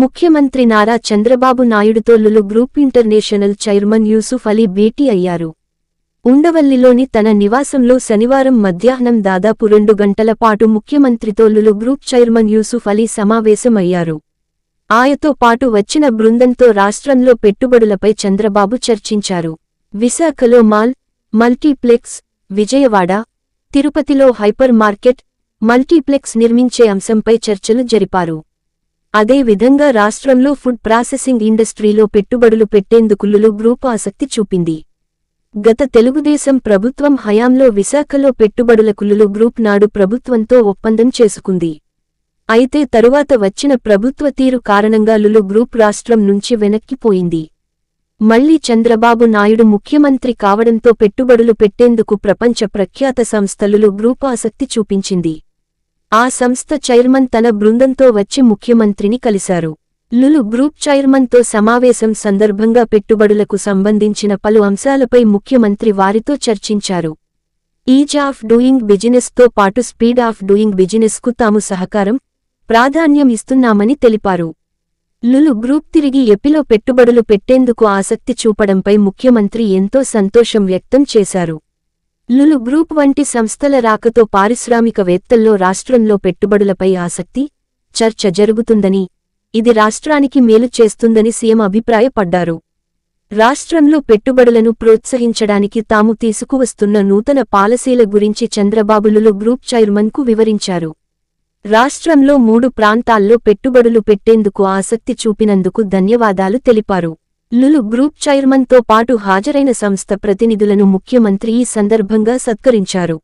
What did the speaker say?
ముఖ్యమంత్రి నారా చంద్రబాబు నాయుడుతో Lulu group international chairman Yusuff Ali భేటీ అయ్యారు. ఉండవల్లిలోని తన నివాసంలో శనివారం మధ్యాహ్నం దాదాపు రెండు గంటల పాటు ముఖ్యమంత్రితో లులు గ్రూప్ చైర్మన్ యూసుఫ్ అలీ సమావేశమయ్యారు. ఆయతో పాటు వచ్చిన బృందంతో రాష్ట్రంలో పెట్టుబడులపై చంద్రబాబు చర్చించారు. విశాఖలో మాల్ మల్టీప్లెక్స్ విజయవాడ తిరుపతిలో హైపర్ మార్కెట్ మల్టీప్లెక్స్ నిర్మించే అంశంపై చర్చలు జరిపారు. అదే విధంగా రాష్ట్రంలో ఫుడ్ ప్రాసెసింగ్ ఇండస్ట్రీలో పెట్టుబడులు పెట్టేందుకు లులు గ్రూప్ ఆసక్తి చూపింది. గత తెలుగుదేశం ప్రభుత్వం హయాంలో విశాఖలో పెట్టుబడులకులులు గ్రూప్ నాడు ప్రభుత్వంతో ఒప్పందం చేసుకుంది. అయితే తరువాత వచ్చిన ప్రభుత్వ తీరు కారణంగా లులు గ్రూప్ రాష్ట్రం నుంచి వెనక్కిపోయింది మళ్ళీ చంద్రబాబు నాయుడు ముఖ్యమంత్రి కావడంతో పెట్టుబడులు పెట్టేందుకు ప్రపంచ ప్రఖ్యాత సంస్థలులు గ్రూప్ ఆసక్తి చూపించింది. ఆ సంస్థ చైర్మన్ తన బృందంతో వచ్చి ముఖ్యమంత్రిని కలిశారు. లులు గ్రూప్ చైర్మన్తో సమావేశం సందర్భంగా పెట్టుబడులకు సంబంధించిన పలు అంశాలపై ముఖ్యమంత్రి వారితో చర్చించారు. ఈజ్ ఆఫ్ డూయింగ్ బిజినెస్తో పాటు స్పీడ్ ఆఫ్ డూయింగ్ బిజినెస్కు తాము సహకారం ప్రాధాన్యం ఇస్తున్నామని తెలిపారు. లులు గ్రూప్ తిరిగి ఎపిలో పెట్టుబడులు పెట్టేందుకు ఆసక్తి చూపడంపై ముఖ్యమంత్రి ఎంతో సంతోషం వ్యక్తం చేశారు. లులు గ్రూప్ వంటి సంస్థల రాకతో పారిశ్రామికవేత్తల్లో రాష్ట్రంలో పెట్టుబడులపై ఆసక్తి చర్చ జరుగుతుందని ఇది రాష్ట్రానికి మేలు చేస్తుందని సీఎం అభిప్రాయపడ్డారు. రాష్ట్రంలో పెట్టుబడులను ప్రోత్సహించడానికి తాము తీసుకువస్తున్న నూతన పాలసీల గురించి చంద్రబాబు లులు గ్రూప్ చైర్మన్కు వివరించారు. రాష్ట్రంలో మూడు ప్రాంతాల్లో పెట్టుబడులు పెట్టేందుకు ఆసక్తి చూపినందుకు ధన్యవాదాలు తెలిపారు. లులు గ్రూప్ చైర్మన్తో పాటు హాజరైన సంస్థ ప్రతినిధులను ముఖ్యమంత్రి ఈ సందర్భంగా సత్కరించారు.